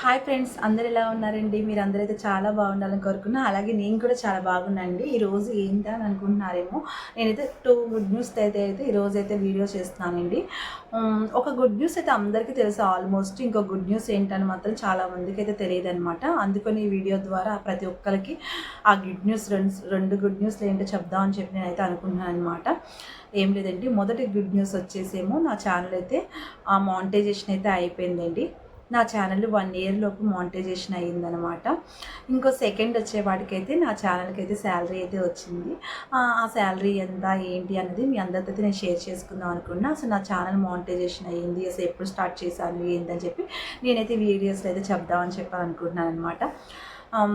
Hi friends అందరు ఎలా ఉన్నారండి? మీరు అందరైతే చాలా బాగుండాలని కోరుకున్నా అలాగే నేను కూడా చాలా బాగున్నానండి. ఈ రోజు ఏంటి అని అనుకుంటున్నారేమో నేనైతే టూ గుడ్ న్యూస్ అయితే అయితే ఈరోజు అయితే వీడియో చేస్తున్నానండి. ఒక గుడ్ న్యూస్ అయితే అందరికీ తెలుసు ఆల్మోస్ట్ ఇంకో గుడ్ న్యూస్ ఏంటని మాత్రం చాలా మందికి అయితే తెలియదు అనమాట అందుకని ఈ వీడియో ద్వారా ప్రతి ఒక్కరికి ఆ గుడ్ న్యూస్ రెండు రెండు గుడ్ న్యూస్లు ఏంటో చెప్దామని చెప్పి నేనైతే అనుకుంటున్నాను అనమాట ఏం లేదండి మొదటి గుడ్ న్యూస్ వచ్చేసేమో నా ఛానల్ అయితే ఆ మానిటైజేషన్ అయితే అయిపోయిందండి. నా ఛానల్ వన్ ఇయర్ లోపు మానిటైజేషన్ అయ్యిందనమాట ఇంకో సెకండ్ వచ్చేవాడికైతే నా ఛానల్కి అయితే శాలరీ అయితే వచ్చింది. ఆ శాలరీ ఎంత ఏంటి అన్నది మీ అందరితో అయితే నేను షేర్ చేసుకుందాం అనుకున్నా. అసలు నా ఛానల్ మానిటైజేషన్ అయ్యింది. అసలు ఎప్పుడు స్టార్ట్ చేశాను ఏంటని చెప్పి నేనైతే వీడియోస్లో అయితే చెప్దామని చెప్పాలనుకుంటున్నాను అనమాట Um,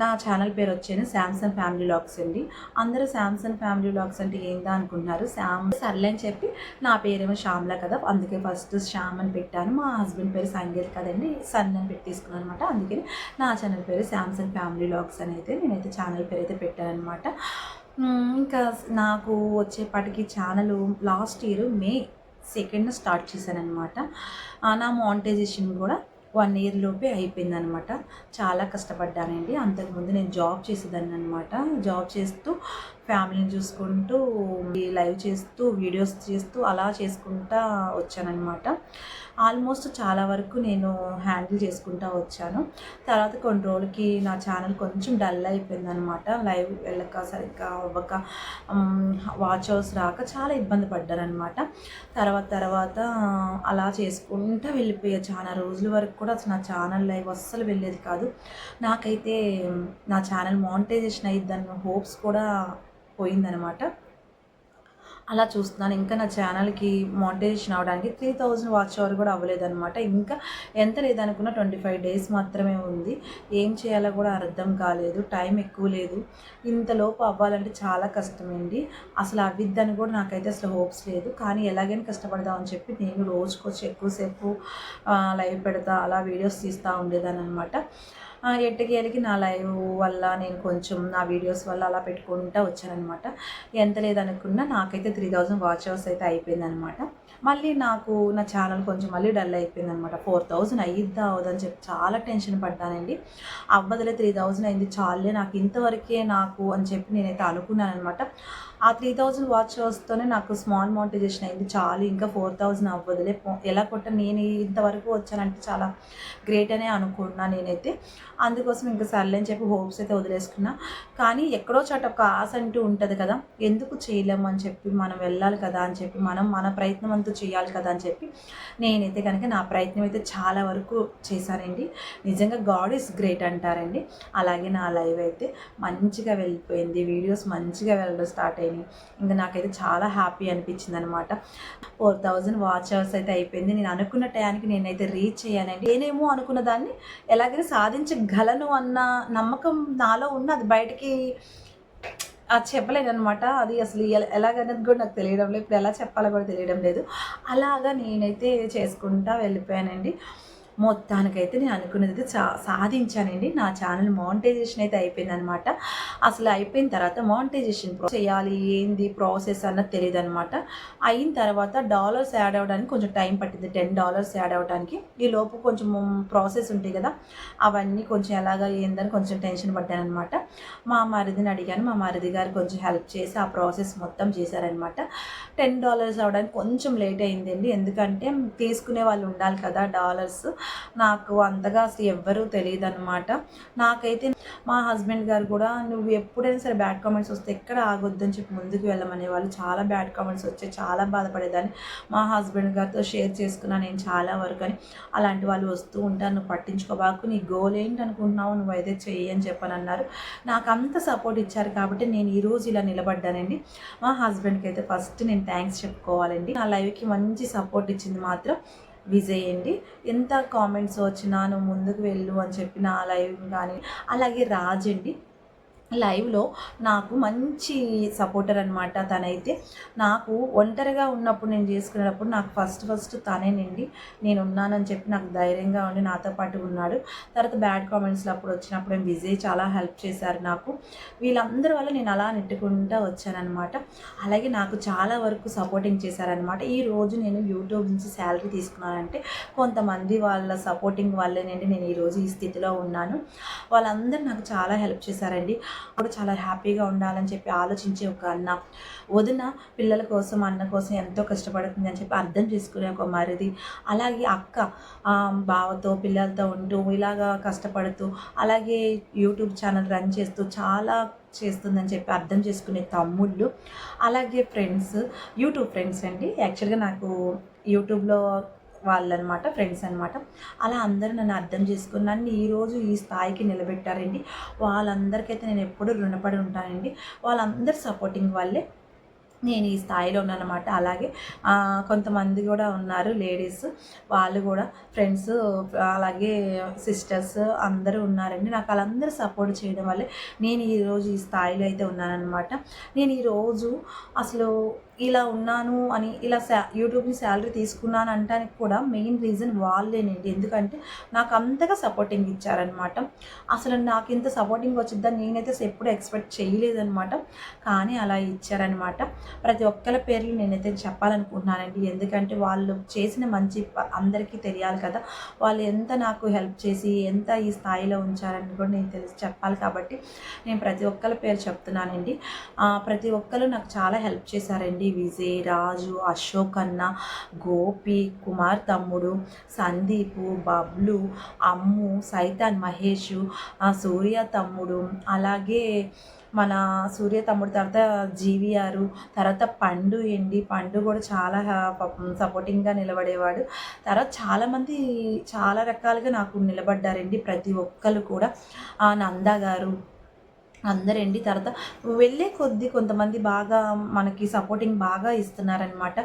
నా ఛానల్ పేరు వచ్చేది శాంసంగ్ ఫ్యామిలీ లాక్స్ అండి. అందరూ శాంసంగ్ ఫ్యామిలీ లాక్స్ అంటే ఏందా అనుకుంటున్నారు? శామ్ సర్లే అని చెప్పి నా పేరేమో శ్యామ్లా కదా అందుకే ఫస్ట్ శ్యామ్ అని పెట్టాను. మా హస్బెండ్ పేరు సంగీత్ కదండి సన్ అని పెట్టి తీసుకున్నాను అనమాట అందుకని నా ఛానల్ పేరు శాంసంగ్ ఫ్యామిలీ లాక్స్ అని అయితే నేనైతే ఛానల్ పేరు అయితే పెట్టాను అనమాట hmm, ఇంకా నాకు వచ్చేపాటికి channel last year May second start చేశాను అనమాట నా మానిటైజేషన్ కూడా వన్ ఇయర్ లోపే అయిపోయిందనమాట. చాలా కష్టపడ్డానండి. అంతకుముందు నేను జాబ్ చేసేదాన్ని అనమాట జాబ్ చేస్తూ ఫ్యామిలీని చూసుకుంటూ లైవ్ చేస్తూ వీడియోస్ చేస్తూ అలా చేసుకుంటా వచ్చానమాట ఆల్మోస్ట్ చాలా వరకు నేను హ్యాండిల్ చేసుకుంటూ వచ్చాను. తర్వాత కొన్ని రోజులకి నా ఛానల్ కొంచెం డల్ అయిపోయింది అనమాట లైవ్ వెళ్ళక సరిగ్గా అవ్వక వాచ్ అవర్స్ రాక చాలా ఇబ్బంది పడ్డాను అనమాట తర్వాత తర్వాత అలా చేసుకుంటూ వెళ్ళిపోయా చాలా రోజుల వరకు కూడా. అసలు నా ఛానల్ లైవ్ అస్సలు వెళ్ళేది కాదు. నాకైతే నా ఛానల్ మానిటైజేషన్ అయ్యిద్దని హోప్స్ కూడా పోయిందనమాట. అలా చూస్తున్నాను. ఇంకా నా ఛానల్కి మోనిటైజేషన్ అవడానికి త్రీ థౌజండ్ వాచ్ అవర్ కూడా అవ్వలేదన్నమాట. ఇంకా ఎంత లేదనుకున్న ట్వంటీ ఫైవ్ డేస్ మాత్రమే ఉంది. ఏం చేయాలో కూడా అర్థం కాలేదు. టైం ఎక్కువ లేదు. ఇంతలోపు అవ్వాలంటే చాలా కష్టమండి. అసలు అవ్విద్దని కూడా నాకైతే అసలు హోప్స్ లేదు. కానీ ఎలాగైనా కష్టపడదామని చెప్పి నేను రోజుకొచ్చి ఎక్కువసేపు లైవ్ పెడతా అలా వీడియోస్ తీస్తూ ఉండేదాన్ని అనమాట ఎట్టకేలకి నా లైవ్ వల్ల నేను కొంచెం నా వీడియోస్ వల్ల అలా పెట్టుకుంటూ వచ్చానమాట ఎంత లేదనుకున్నా నాకైతే త్రీ థౌజండ్ వాచ్ అవర్స్ అయితే అయిపోయిందనమాట మళ్ళీ నాకు నా ఛానల్ కొంచెం మళ్ళీ డల్ అయిపోయింది అనమాట ఫోర్ థౌజండ్ అయ్యిద్దా అవదని చెప్పి చాలా టెన్షన్ పడ్డానండి. అవ్వదులే త్రీ థౌజండ్ అయింది చాలే నాకు ఇంతవరకే నాకు అని చెప్పి నేనైతే అనుకున్నాను అనమాట ఆ త్రీ థౌజండ్ వాచ్ అవర్స్తోనే నాకు స్మాల్ మోటివేషన్ అయింది చాలు. ఇంకా ఫోర్ థౌజండ్ అవ్వదులే పో- ఎలా కొట్ట నేను ఇంతవరకు వచ్చానంటే చాలా గ్రేట్ అనే అనుకున్నా నేనైతే. అందుకోసం ఇంకా సర్లే అని చెప్పి హోప్స్ అయితే వదిలేసుకున్నా. కానీ ఎక్కడో చోట ఒక ఆశ అంటూ ఉంటుంది కదా ఎందుకు చేయలేము అని చెప్పి మనం వెళ్ళాలి కదా అని చెప్పి మనం మన ప్రయత్నం అంతా చేయాలి కదా అని చెప్పి నేనైతే కనుక నా ప్రయత్నం అయితే చాలా వరకు చేశానండి. నిజంగా గాడ్ ఈస్ గ్రేట్ అంటారండి. అలాగే నా లైవ్ అయితే మంచిగా వెళ్ళిపోయింది. వీడియోస్ మంచిగా వెళ్ళడం స్టార్ట్ అయినాయి. ఇంకా నాకైతే చాలా హ్యాపీ అనిపించింది అనమాట ఫోర్ థౌజండ్ వాచ్ అవర్స్ అయితే అయిపోయింది. నేను అనుకున్న టయానికి నేనైతే రీచ్ అయ్యానండి. నేనేమో అనుకున్న దాన్ని ఎలాగైనా సాధించ గలను అన్న నమ్మకం నాలో ఉన్న అది బయటికి అది చెప్పలేను అనమాట అది అసలు ఎలాగనేది కూడా నాకు తెలియడం లేదు. ఇప్పుడు ఎలా చెప్పాలో కూడా తెలియడం లేదు. అలాగా నేనైతే చేసుకుంటా వెళ్ళిపోయానండి. మొత్తానికైతే నేను అనుకున్నది అయితే చా సాధించానండి. నా ఛానల్ మానిటైజేషన్ అయితే అయిపోయింది అనమాట అసలు అయిపోయిన తర్వాత మానిటైజేషన్ చేయాలి ఏంది ప్రాసెస్ అన్నది తెలియదు అనమాట అయిన తర్వాత డాలర్స్ యాడ్ అవ్వడానికి కొంచెం టైం పట్టింది. టెన్ డాలర్స్ యాడ్ అవ్వడానికి. ఈ లోపు కొంచెం ప్రాసెస్ ఉంటాయి కదా అవన్నీ కొంచెం ఎలాగా ఏందని కొంచెం టెన్షన్ పడ్డాను అనమాట మా మరిదిని అడిగాను. మా మరిది గారు కొంచెం హెల్ప్ చేసి ఆ ప్రాసెస్ మొత్తం చేశారనమాట టెన్ డాలర్స్ అవ్వడానికి కొంచెం లేట్ అయిందండి. ఎందుకంటే తీసుకునే వాళ్ళు ఉండాలి కదా డాలర్స్. నాకు అంతగా అసలు ఎవ్వరూ తెలియదు అనమాట నాకైతే మా హస్బెండ్ గారు కూడా నువ్వు ఎప్పుడైనా సరే బ్యాడ్ కామెంట్స్ వస్తే ఎక్కడ ఆగొద్దని చెప్పి ముందుకు వెళ్ళమనే వాళ్ళు చాలా బ్యాడ్ కామెంట్స్ వచ్చాయి చాలా బాధపడేదాన్ని. మా హస్బెండ్ గారితో షేర్ చేసుకున్నాను నేను చాలా వరకు అని. అలాంటి వాళ్ళు వస్తూ ఉంటారు నువ్వు పట్టించుకోబాకు నీ గోల్ ఏంటి అనుకుంటున్నావు? నువ్వు అయితే చెయ్యి అని చెప్పని అన్నారు. నాకు అంత సపోర్ట్ ఇచ్చారు కాబట్టి నేను ఈరోజు ఇలా నిలబడ్డానండి. మా హస్బెండ్కి అయితే ఫస్ట్ నేను థ్యాంక్స్ చెప్పుకోవాలండి. నా లైఫ్కి మంచి సపోర్ట్ ఇచ్చింది మాత్రం విజయండి. ఎంత కామెంట్స్ వచ్చినా నువ్వు ముందుకు వెళ్ళు అని చెప్పి నా లైవ్ కానీ అలాగే రాజండి. లైవ్లో నాకు మంచి సపోర్టర్ అనమాట తనైతే. నాకు ఒంటరిగా ఉన్నప్పుడు నేను చేసుకునేటప్పుడు నాకు ఫస్ట్ ఫస్ట్ తనేనండి నేను ఉన్నానని చెప్పి నాకు ధైర్యంగా ఉండి నాతో పాటు ఉన్నాడు. తర్వాత బ్యాడ్ కామెంట్స్లో అప్పుడు వచ్చినప్పుడు నేను బిజీ చాలా హెల్ప్ చేశారు నాకు. వీళ్ళందరి వల్ల నేను అలా నెట్టుకుంటూ వచ్చానమాట అలాగే నాకు చాలా వరకు సపోర్టింగ్ చేశారనమాట ఈ రోజు నేను యూట్యూబ్ నుంచి శాలరీ తీసుకున్నానంటే కొంతమంది వాళ్ళ సపోర్టింగ్ వల్లేనండి నేను ఈరోజు ఈ స్థితిలో ఉన్నాను. వాళ్ళందరూ నాకు చాలా హెల్ప్ చేశారండి. కూడా చాలా హ్యాపీగా ఉండాలని చెప్పి ఆలోచించే ఒక అన్న. వదిన పిల్లల కోసం అన్న కోసం ఎంతో కష్టపడుతుంది అని చెప్పి అర్థం చేసుకునే ఒక మరిది. అలాగే అక్క ఆ, బావతో పిల్లలతో ఉంటూ ఇలాగా కష్టపడుతూ అలాగే యూట్యూబ్ ఛానల్ రన్ చేస్తూ చాలా చేస్తుందని చెప్పి అర్థం చేసుకునే తమ్ముళ్ళు. అలాగే ఫ్రెండ్స్ యూట్యూబ్ ఫ్రెండ్స్ అండి. యాక్చువల్గా నాకు యూట్యూబ్లో వాళ్ళనమాట ఫ్రెండ్స్ అనమాట. అలా అందరూ నన్ను అర్థం చేసుకుని నన్ను ఈరోజు ఈ స్థాయికి నిలబెట్టారండి. వాళ్ళందరికైతే నేను ఎప్పుడూ రుణపడి ఉంటానండి. వాళ్ళందరూ సపోర్టింగ్ వల్లే నేను ఈ స్థాయిలో ఉన్నానమాట అలాగే కొంతమంది కూడా ఉన్నారు లేడీస్ వాళ్ళు కూడా ఫ్రెండ్స్ అలాగే సిస్టర్స్ అందరూ ఉన్నారండి. నాకు వాళ్ళందరూ సపోర్ట్ చేయడం వల్లే నేను ఈరోజు ఈ స్థాయిలో అయితే ఉన్నానన్నమాట. నేను ఈరోజు అసలు ఇలా ఉన్నాను అని ఇలా శా యూట్యూబ్ని శాలరీ తీసుకున్నాను అంటానికి కూడా మెయిన్ రీజన్ వాళ్ళేనండి. ఎందుకంటే నాకు అంతగా సపోర్టింగ్ ఇచ్చారనమాట అసలు నాకు ఇంత సపోర్టింగ్ వచ్చిద్దని నేనైతే ఎప్పుడు ఎక్స్పెక్ట్ చేయలేదనమాట కానీ అలా ఇచ్చారనమాట ప్రతి ఒక్కరి పేర్లు నేనైతే చెప్పాలనుకుంటున్నానండి. ఎందుకంటే వాళ్ళు చేసిన మంచి అందరికీ తెలియాలి కదా. వాళ్ళు ఎంత నాకు హెల్ప్ చేసి ఎంత ఈ స్థాయిలో ఉంచారని కూడా నేను తెలిసి చెప్పాలి కాబట్టి నేను ప్రతి ఒక్కరి పేరు చెప్తున్నానండి. ప్రతి ఒక్కరు నాకు చాలా హెల్ప్ చేశారండి. విజయ్ రాజు అశోక్ అన్న గోపి కుమార్ తమ్ముడు సందీపు బబ్లు అమ్ము సైతాన్ మహేష్ సూర్య తమ్ముడు అలాగే మన సూర్య తమ్ముడు తర్వాత జీవిఆర్ తర్వాత పండు ఎండి పండు కూడా చాలా సపోర్టింగ్గా నిలబడేవాడు. తర్వాత చాలామంది చాలా రకాలుగా నాకు నిలబడ్డారండి. ప్రతి ఒక్కరు కూడా. ఆ నందా గారు అందరండి. తర్వాత వెళ్ళే కొద్దీ కొంతమంది బాగా మనకి సపోర్టింగ్ బాగా ఇస్తున్నారనమాట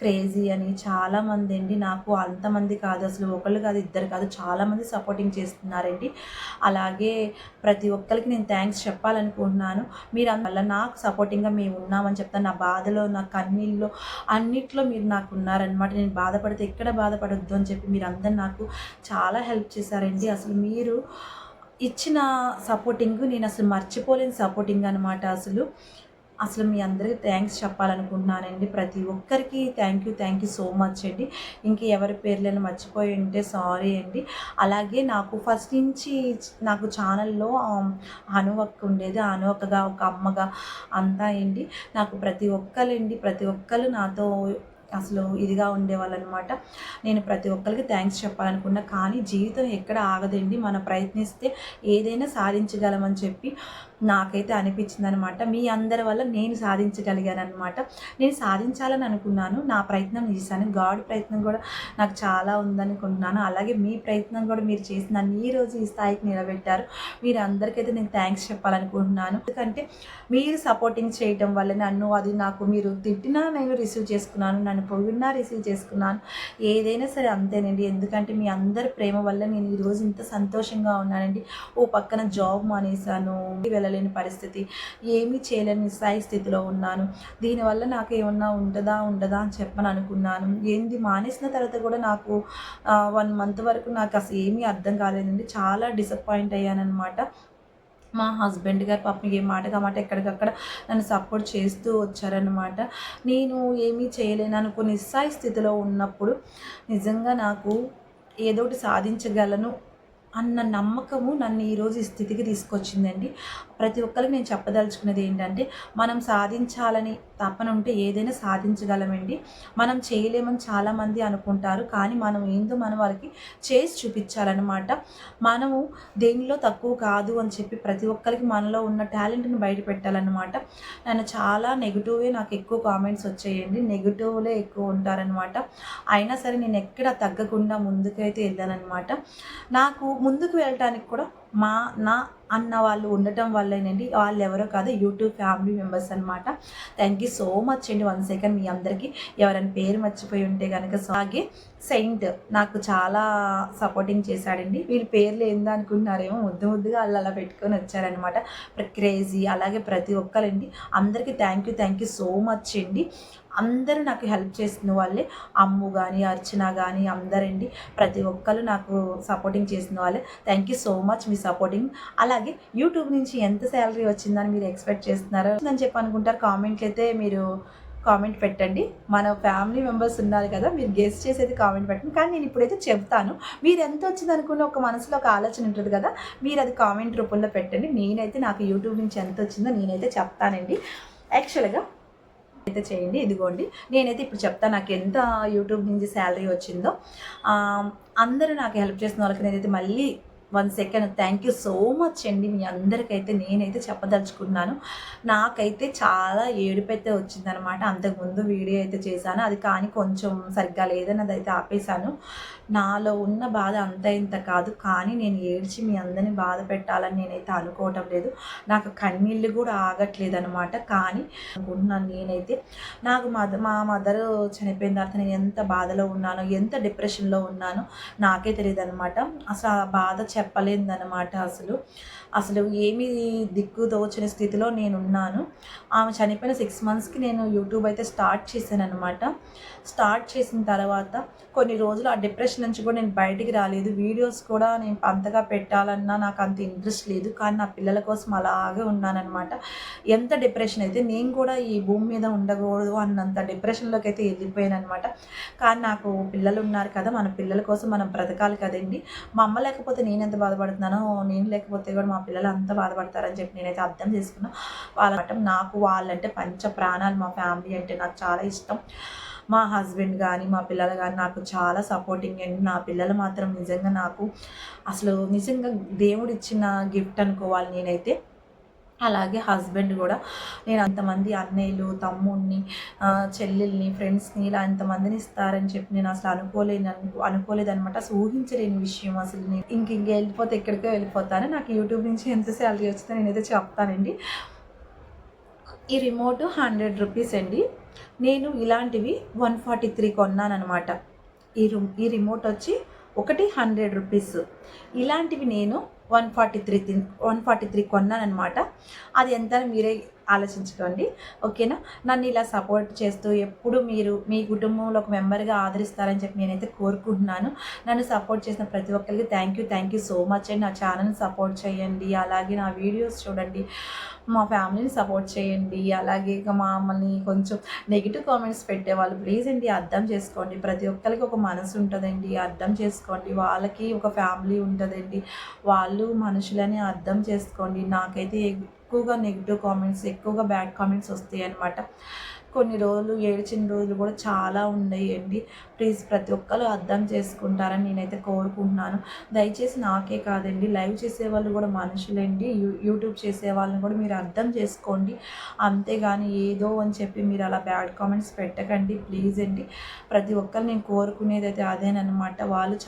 క్రేజీ అని చాలామంది అండి నాకు అంతమంది కాదు అసలు ఒకళ్ళు కాదు ఇద్దరు కాదు చాలామంది సపోర్టింగ్ చేస్తున్నారండి. అలాగే ప్రతి ఒక్కరికి నేను థ్యాంక్స్ చెప్పాలనుకుంటున్నాను. మీరు అందువల్ల నాకు సపోర్టింగ్గా మేము ఉన్నామని చెప్తాను నా బాధలో నా కన్నీళ్ళు అన్నిట్లో మీరు నాకు ఉన్నారనమాట నేను బాధపడితే ఎక్కడ బాధపడొద్దు అని చెప్పి మీరు అందరు నాకు చాలా హెల్ప్ చేశారండి. అసలు మీరు ఇచ్చిన సపోర్టింగ్ నేను అసలు మర్చిపోలేని సపోర్టింగ్ అనమాట అసలు. అసలు మీ అందరికీ థ్యాంక్స్ చెప్పాలనుకుంటున్నానండి. ప్రతి ఒక్కరికి thank you thank you so much అండి. ఇంక ఎవరి పేర్లను మర్చిపోయి ఉంటే సారీ అండి. అలాగే నాకు ఫస్ట్ నుంచి నాకు ఛానల్లో అనువక్క ఉండేది. అనువక్కగా ఒక అమ్మగా అంతా అండి. నాకు ప్రతి ఒక్కరండి ప్రతి ఒక్కరు నాతో అసలు ఇదిగా ఉండేవాళ్ళు అనమాట నేను ప్రతి ఒక్కరికి థ్యాంక్స్ చెప్పాలనుకున్నా కానీ జీవితం ఎక్కడ ఆగదండి. మనం ప్రయత్నిస్తే ఏదైనా సాధించగలమని చెప్పి నాకైతే అనిపించింది అనమాట మీ అందరి వల్ల నేను సాధించగలిగాను అనమాట నేను సాధించాలని అనుకున్నాను. నా ప్రయత్నం చేశాను. గాడ్ ప్రయత్నం కూడా నాకు చాలా ఉందనుకుంటున్నాను. అలాగే మీ ప్రయత్నం కూడా మీరు చేసి నన్ను ఈ రోజు ఈ స్థాయికి నిలబెట్టారు. మీరు అందరికైతే నేను థ్యాంక్స్ చెప్పాలనుకుంటున్నాను. ఎందుకంటే మీరు సపోర్టింగ్ చేయటం వల్ల నన్ను అది నాకు మీరు తిట్టినా నేను రిసీవ్ చేసుకున్నాను. నన్ను పొగిడినా రిసీవ్ చేసుకున్నాను. ఏదైనా సరే అంతేనండి. ఎందుకంటే మీ అందరి ప్రేమ వల్ల నేను ఈరోజు ఇంత సంతోషంగా ఉన్నానండి. ఓ పక్కన జాబ్ మానేశాను వెళ్ళలేని పరిస్థితి ఏమీ చేయలేని స్థాయి స్థితిలో ఉన్నాను. దీనివల్ల నాకు ఏమన్నా ఉంటుందా ఉండదా అని చెప్పని అనుకున్నాను. ఏంది మానేసిన తర్వాత కూడా నాకు వన్ మంత్ వరకు నాకు అసలు ఏమీ అర్థం కాలేదండి. చాలా డిసప్పాయింట్ అయ్యానమాట మా హస్బెండ్ గారు పాపం ఏ మాటగా మాట ఎక్కడికక్కడ నన్ను సపోర్ట్ చేస్తూ వచ్చారనమాట నేను ఏమీ చేయలేను. అనుకుని నిస్సాయి స్థితిలో ఉన్నప్పుడు నిజంగా నాకు ఏదోటి సాధించగలను అన్న నమ్మకము నన్ను ఈరోజు ఈ స్థితికి తీసుకొచ్చిందండి. ప్రతి ఒక్కరికి నేను చెప్పదలుచుకున్నది ఏంటంటే మనం సాధించాలని తపన ఉంటే ఏదైనా సాధించగలమండి. మనం చేయలేమని చాలామంది అనుకుంటారు కానీ మనం ఏందో మనం వాళ్ళకి చేసి చూపించాలన్నమాట. మనము దేనిలో తక్కువ కాదు అని చెప్పి ప్రతి ఒక్కరికి మనలో ఉన్న టాలెంట్ని బయట పెట్టాలన్నమాట. నన్ను చాలా నెగిటివే నాకు ఎక్కువ కామెంట్స్ వచ్చాయండి. నెగిటివ్లే ఎక్కువ ఉంటారనమాట అయినా సరే నేను ఎక్కడ తగ్గకుండా ముందుకైతే వెళ్ళానన్నమాట నాకు ముందుకు వెళ్ళటానికి కూడా మా నా అన్న వాళ్ళు ఉండటం వల్లేనండి వాళ్ళు ఎవరో కాదు యూట్యూబ్ ఫ్యామిలీ మెంబర్స్ అనమాట థ్యాంక్ యూ సో మచ్ అండి. వన్ సెకండ్ మీ అందరికీ ఎవరైనా పేరు మర్చిపోయి ఉంటే కనుక అలాగే సెయింట్ నాకు చాలా సపోర్టింగ్ చేశాడండి. వీళ్ళ పేర్లు ఏందా ముద్దు ముద్దుగా వాళ్ళు అలా పెట్టుకొని వచ్చారనమాట క్రేజీ అలాగే ప్రతి ఒక్కరండి. అందరికీ thank you thank you so much అండి. అందరూ నాకు హెల్ప్ చేసిన వాళ్ళే. అమ్ము కానీ అర్చన కానీ అందరండి. ప్రతి ఒక్కరు నాకు సపోర్టింగ్ చేసిన వాళ్ళే. థ్యాంక్ యూ సో మచ్ మీ సపోర్టింగ్. అలాగే యూట్యూబ్ నుంచి ఎంత శాలరీ వచ్చిందని మీరు ఎక్స్పెక్ట్ చేస్తున్నారో అని చెప్పి అనుకుంటారు. కామెంట్లు అయితే మీరు కామెంట్ పెట్టండి. మన ఫ్యామిలీ మెంబర్స్ ఉన్నారు కదా మీరు గెస్ట్ చేసేది కామెంట్ పెట్టండి. కానీ నేను ఇప్పుడైతే చెప్తాను. మీరు ఎంత వచ్చింది అనుకున్న ఒక మనసులో ఒక ఆలోచన ఉంటుంది కదా మీరు అది కామెంట్ రూపంలో పెట్టండి. నేనైతే నాకు యూట్యూబ్ నుంచి ఎంత వచ్చిందో నేనైతే చెప్తానండి. యాక్చువల్గా అయితే చేయండి. ఇదిగోండి. నేనైతే ఇప్పుడు చెప్తాను నాకు ఎంత యూట్యూబ్ నుంచి శాలరీ వచ్చిందో. అందరూ నాకు హెల్ప్ చేసిన వాళ్ళకి నేనైతే మళ్ళీ one second. Thank you so much అండి. మీ అందరికైతే నేనైతే చెప్పదలుచుకున్నాను. నాకైతే చాలా ఏడుపైతే వచ్చిందనమాట అంతకుముందు వీడియో అయితే చేశాను. అది కానీ కొంచెం సరిగ్గా లేదని అది అయితే ఆపేశాను. నాలో ఉన్న బాధ అంత ఇంత కాదు. కానీ నేను ఏడ్చి మీ అందరిని బాధ పెట్టాలని నేనైతే అనుకోవటం లేదు. నాకు కన్నీళ్ళు కూడా ఆగట్లేదు అనమాట కానీ అనుకుంటున్నాను నేనైతే నాకు మద మా మదర్ చనిపోయిన తర్వాత నేను ఎంత బాధలో ఉన్నానో ఎంత డిప్రెషన్లో ఉన్నానో నాకే తెలియదు అనమాట అసలు ఆ బాధ చెప్పలేదన్నమాట అసలు. అసలు ఏమి దిక్కు తోచని స్థితిలో నేను ఉన్నాను ఆమె చనిపోయిన సిక్స్ మంత్స్కి నేను యూట్యూబ్ అయితే స్టార్ట్ చేశాను అనమాట స్టార్ట్ చేసిన తర్వాత కొన్ని రోజులు ఆ డిప్రెషన్ నుంచి కూడా నేను బయటికి రాలేదు. వీడియోస్ కూడా నేను అంతగా పెట్టాలన్నా నాకు అంత ఇంట్రెస్ట్ లేదు. కానీ నా పిల్లల కోసం అలాగే ఉన్నానమాట ఎంత డిప్రెషన్ అయితే నేను కూడా ఈ భూమి మీద ఉండకూడదు అన్నంత డిప్రెషన్లోకి అయితే వెళ్ళిపోయాను అనమాట కానీ నాకు పిల్లలు ఉన్నారు కదా మన పిల్లల కోసం మనం బ్రతకాలి కదండి. మా అమ్మ లేకపోతే నేను ఎంత బాధపడుతున్నానో నేను లేకపోతే కూడా మా పిల్లలు అంత బాధపడతారని చెప్పి నేనైతే అర్థం చేసుకున్నా. వాళ్ళ నాకు వాళ్ళంటే పంచ ప్రాణాలు మా ఫ్యామిలీ అంటే నాకు చాలా ఇష్టం. మా హస్బెండ్ కానీ మా పిల్లలు కానీ నాకు చాలా సపోర్టింగ్ అండి నా పిల్లలు మాత్రం నిజంగా నాకు అసలు నిజంగా దేవుడు ఇచ్చిన గిఫ్ట్ అనుకోవాలి నేనైతే. అలాగే హస్బెండ్ కూడా. నేను అంతమంది అన్నయ్యలు తమ్ముడిని చెల్లెల్ని ఫ్రెండ్స్ని ఇలా ఎంతమందిని ఇస్తారని చెప్పి నేను అసలు అనుకోలేను అనుకోలేదు అనమాట అసలు ఊహించలేని విషయం అసలు నేను. ఇంక ఇంక వెళ్ళిపోతే ఎక్కడికో వెళ్ళిపోతాను. నాకు యూట్యూబ్ నుంచి ఎంత శాలరీ వచ్చిందో నేనైతే చెప్తానండి. ఈ రిమోట్ హండ్రెడ్ రూపీస్ అండి. నేను ఇలాంటివి వన్ ఫార్టీ త్రీ కొన్నానమాట ఈ ఈ రిమోట్ వచ్చి ఒకటి హండ్రెడ్ రూపీస్. ఇలాంటివి నేను one forty three one forty three కొన్నానమాట అది ఎంత మీరే ఆలోచించుకోండి ఓకేనా? నన్ను ఇలా సపోర్ట్ చేస్తూ ఎప్పుడు మీరు మీ కుటుంబంలో ఒక మెంబర్గా ఆదరిస్తారని చెప్పి నేనైతే కోరుకుంటున్నాను. నన్ను సపోర్ట్ చేసిన ప్రతి ఒక్కరికి thank you thank you so much. అండి నా ఛానల్ని సపోర్ట్ చేయండి. అలాగే నా వీడియోస్ చూడండి. మా ఫ్యామిలీని సపోర్ట్ చేయండి. అలాగే ఇక మమ్మల్ని కొంచెం నెగిటివ్ కామెంట్స్ పెట్టేవాళ్ళు ప్లీజ్ అండి అర్థం చేసుకోండి. ప్రతి ఒక్కరికి ఒక మనసు ఉంటుందండి అర్థం చేసుకోండి. వాళ్ళకి ఒక ఫ్యామిలీ ఉంటుందండి. వాళ్ళు మనుషులని అర్థం చేసుకోండి. నాకైతే ఎక్కువగా నెగిటివ్ కామెంట్స్ ఎక్కువగా బ్యాడ్ కామెంట్స్ వస్తాయి అనమాట కొన్ని రోజులు ఏడ్చిన రోజులు కూడా చాలా ఉన్నాయండి ప్లీజ్ ప్రతి ఒక్కరు అర్థం చేసుకుంటారని నేనైతే కోరుకుంటున్నాను. దయచేసి నాకే కాదండి లైవ్ చేసే వాళ్ళు కూడా మనుషులండి. యూట్యూబ్ చేసే వాళ్ళని కూడా మీరు అర్థం చేసుకోండి. అంతేగాని ఏదో అని చెప్పి మీరు అలా బ్యాడ్ కామెంట్స్ పెట్టకండి ప్లీజ్ అండి. ప్రతి ఒక్కరు నేను కోరుకునేది అయితే అదేనమాట వాళ్ళు